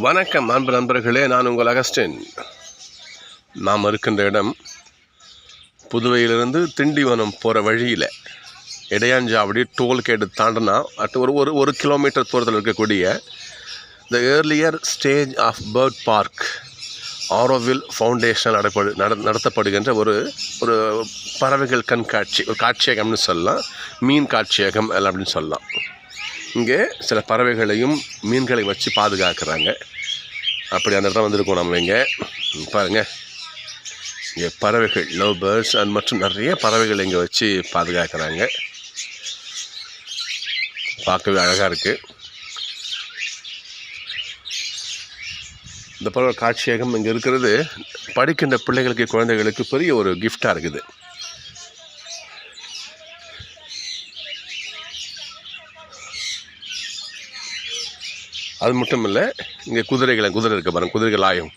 வணக்கம் அன்பு நண்பர்களே நான் உங்கள் அகஸ்டின். நாம் இருக்கின்ற இடம் புதுவையிலிருந்து திண்டிவனம் போகிற வழியில். இடையாஞ்சாவடி டோல்கேட்டு தாண்டினா அட் ஒரு ஒரு ஒரு கிலோமீட்டர் தூரத்தில் இருக்கக்கூடிய the earlier stage of bird park Auroville foundation நடப்படு நட நடத்தப்படுகின்ற ஒரு ஒரு பறவைகள் கண்காட்சி ஒரு காட்சியகம்னு சொல்லலாம் மீன் காட்சியகம் அப்படின்னு சொல்லலாம். இங்கே சில பறவைகளையும் மீன்களை வச்சு பாதுகாக்கிறாங்க. அப்படி அந்த இடம் வந்திருக்கோம் நம்ம இங்கே. பாருங்கள் பாருங்க. இங்கே பறவைகள் லவ் பேர்ட்ஸ் அண்ட் மற்றும் நிறைய பறவைகள் இங்கே வச்சு பாதுகாக்கிறாங்க. பார்க்கவே அழகாக இருக்குது இந்த பறவை காட்சியகம் இங்கே இருக்கிறது. படிக்கின்ற பிள்ளைகளுக்கு குழந்தைகளுக்கு பெரிய ஒரு கிஃப்டாக இருக்குது. அது மட்டும் இல்லை இங்கே குதிரைகளை குதிரை இருக்க பாருங்க குதிரைகள் ஆயும்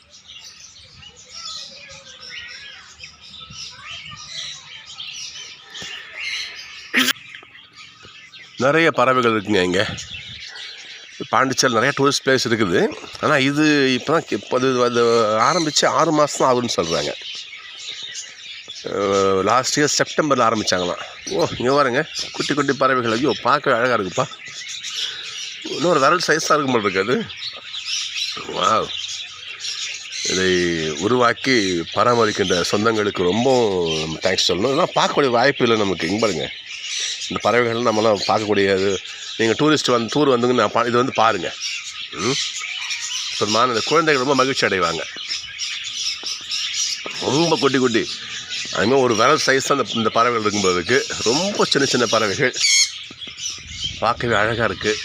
நிறைய பறவைகள் இருக்குங்க இங்கே. பாண்டிச்சேரி நிறைய டூரிஸ்ட் பிளேஸ் இருக்குது. ஆனால் இது இப்போ தான் இப்போ அது அது ஆரம்பித்து ஆறு மாதம் தான் ஆகுதுன்னு சொல்கிறாங்க லாஸ்ட் இயர் செப்டம்பரில் ஆரம்பித்தாங்களாம் ஓ இங்கே பாருங்க குட்டி குட்டி பறவைகள். ஐயோ பார்க்க அழகாக இருக்குப்பா. இன்னொரு விரல் சைஸாக தான் இருக்கும் போல அது. வா இதை உருவாக்கி பராமரிக்கின்ற சொந்தங்களுக்கு ரொம்ப நம்ம தேங்க்ஸ் சொல்லணும். இதெல்லாம் பார்க்கக்கூடிய வாய்ப்பு இல்லை நமக்கு. இங்கே பாருங்கள் இந்த பறவைகள் நம்மளாம் பார்க்கக்கூடியது நீங்கள் டூரிஸ்ட் வந்து டூர் வந்துங்க நான் பா- இது வந்து பாருங்கள் ம்? சுத்தமான இந்த குழந்தைகள் ரொம்ப மகிழ்ச்சி அடைவாங்க. ரொம்ப குட்டி குட்டி. அதுமாதிரி ஒரு விரல் சைஸ் தான் இந்த இந்த பறவைகள் இருக்கும்போதுக்கு ரொம்ப சின்ன சின்ன பறவைகள். பார்க்கவே அழகாக இருக்குது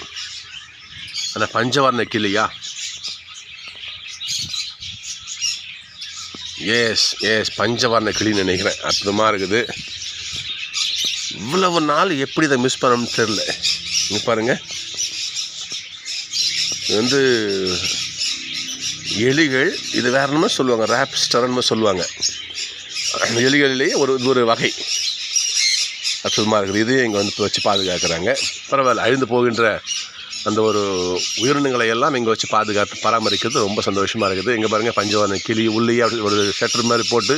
அந்த பஞ்சவர்ண கிளியா? எஸ் எஸ் பஞ்சவர்ண கிளின்னு நினைக்கிறேன். அற்புதமாக இருக்குது. இவ்வளவு நாள் எப்படி இதை மிஸ் பண்ணணும்னு தெரில இங்கே பாருங்கள் இது வந்து எலிகள் இது வேற என்னமோ சொல்லுவாங்க ரேப்ஸ்டர்னு சொல்லுவாங்க. எலிகளிலேயே ஒரு இது ஒரு வகை. அற்புதமாக இருக்குது. இதையும் இங்கே வந்து வச்சு பாதுகாக்கிறாங்க. பரவாயில்ல அழிந்து போகின்ற அந்த ஒரு உயிரினங்களை எல்லாம் இங்கே வச்சு பாதுகாத்து பராமரிக்கிறது ரொம்ப சந்தோஷமாக இருக்குது. இங்கே பாருங்கள் பஞ்சவர்ண கிளி உள்ளேயே அப்படி ஒரு ஷட்டர் மாதிரி போட்டு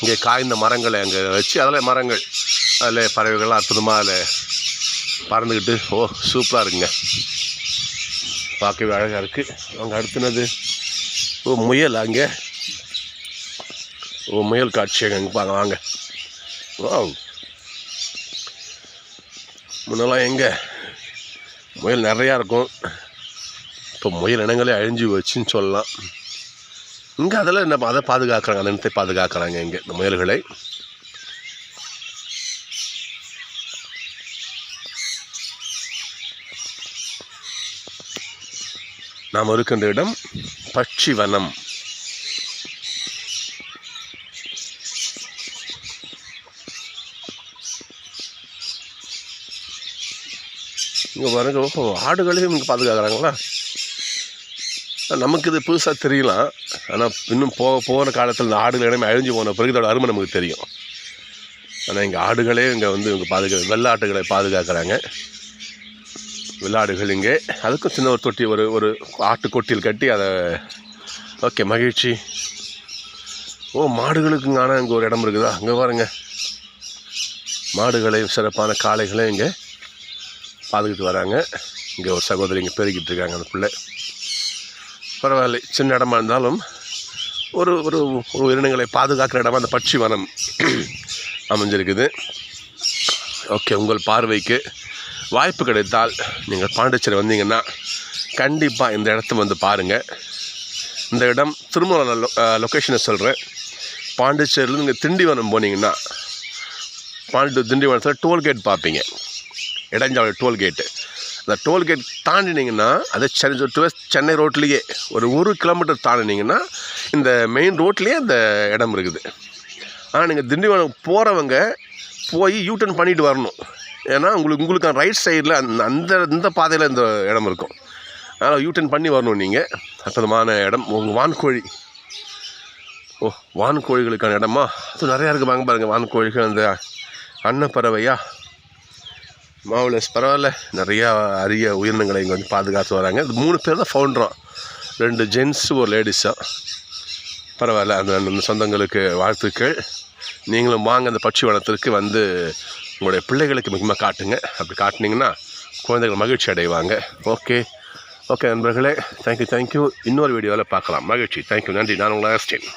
இங்கே காய்ந்த மரங்களை அங்கே வச்சு அதில் மரங்கள் அதில் பறவைகள்லாம் அற்புதமாக அதில் பறந்துக்கிட்டு ஓ சூப்பராக இருக்குங்க. பார்க்கவே அழகாக இருக்குது அங்கே அடுத்துனது ஓ முயல் அங்கே. ஓ முயல் காட்சி அங்கே பாருங்க வாங்க. ஓ முன்னெல்லாம் எங்கே? முயல் நிறையா இருக்கும். இப்போ முயல் இனங்களே அழிஞ்சு வச்சுன்னு சொல்லலாம். இங்கே அதெல்லாம் என்ன அதை பாதுகாக்கிறாங்க அந்த இனத்தை பாதுகாக்கிறாங்க இங்கே இந்த முயல்களை. நாம் இருக்கின்ற இடம் பட்சிவனம். இங்கே பாருங்க ஆடுகளையும் இங்கே பாதுகாக்கிறாங்களா? நமக்கு இது புதுசாக தெரியலாம். ஆனால் இன்னும் போக போகிற காலத்தில் இந்த ஆடுகள் இடமே அழிஞ்சு போன பிறகு இதோட அருமை நமக்கு தெரியும். ஆனால் இங்கே ஆடுகளே இங்கே வந்து இங்கே பாதுகா வெள்ளாட்டுகளை பாதுகாக்கிறாங்க. வெள்ளாடுகள் இங்கே. அதுக்கும் சின்ன ஒரு தொட்டி ஒரு ஒரு ஆட்டு கொட்டியில் கட்டி அதை ஓகே மகிழ்ச்சி. ஓ மாடுகளுக்கு ஆனால் இங்கே ஒரு இடம் இருக்குதா? அங்கே பாருங்க. மாடுகளை சிறப்பான காளைகளை இங்கே பாதுகிட்டு வராங்க. இங்கே ஒரு சகோதரி இங்கே பெருகிட்டு இருக்காங்க அந்த பிள்ளை. பரவாயில்ல சின்ன இடமா இருந்தாலும் ஒரு ஒரு ஒரு உயிரினங்களை பாதுகாக்கிற இடமா அந்த பட்சி வனம் அமைஞ்சிருக்குது. ஓகே உங்கள் பார்வைக்கு வாய்ப்பு கிடைத்தால் நீங்கள் பாண்டிச்சேரி வந்தீங்கன்னா கண்டிப்பாக இந்த இடத்த வந்து பாருங்கள் இந்த இடம் திரும்ப லொ லொக்கேஷனை சொல்கிறேன் பாண்டிச்சேரியிலேருந்து நீங்கள் திண்டிவனம் போனீங்கன்னா பாண்டி திண்டிவனத்தில் டோல்கேட் பார்ப்பீங்க. இடைஞ்சாவடி டோல்கேட்டு அந்த டோல்கேட் தாண்டினீங்கன்னா அது சென்னை டுவெஸ்ட் சென்னை ரோட்லேயே ஒரு ஒரு கிலோமீட்டர் தாண்டினீங்கன்னா இந்த மெயின் ரோட்லேயே அந்த இடம் இருக்குது. ஆனால் நீங்கள் திண்டிவனம் போகிறவங்க போய் யூட்டர்ன் பண்ணிட்டு வரணும். ஏன்னா உங்களுக்கு உங்களுக்கு ரைட் சைடில் அந்த அந்த இந்த பாதையில் இந்த இடம் இருக்கும். அதனால் யூட்டர்ன் பண்ணி வரணும் நீங்கள் அற்புதமான இடம். உங்கள் வான்கோழி. ஓ வான்கோழிகளுக்கான இடமா? அது நிறையா இருக்குது வாங்க பாருங்கள் வான்கோழிகள் அந்த அன்னப்பறவையா? மாவுலஸ் பரவாயில்ல. நிறையா அரிய உயிரினங்களை இங்கே வந்து பாதுகாத்து வராங்க. இது மூணு பேர் தான் ஃபவுண்டரும் ரெண்டு ஜென்ஸு ஒரு லேடிஸாக பரவாயில்ல. அந்த அந்த சொந்தங்களுக்கு வாழ்த்துக்கள். நீங்களும் வாங்க அந்த பட்சி வனத்திற்கு வந்து உங்களுடைய பிள்ளைகளுக்கு முக்கியமாக காட்டுங்க. அப்படி காட்டுனீங்கன்னா குழந்தைகள் மகிழ்ச்சி அடைவாங்க. ஓகே ஓகே நண்பர்களே. தேங்க்யூ தேங்க்யூ இன்னொரு வீடியோவில் பார்க்கலாம். மகிழ்ச்சி. தேங்க்யூ நன்றி. நான் உங்களை ஆஸ்டின்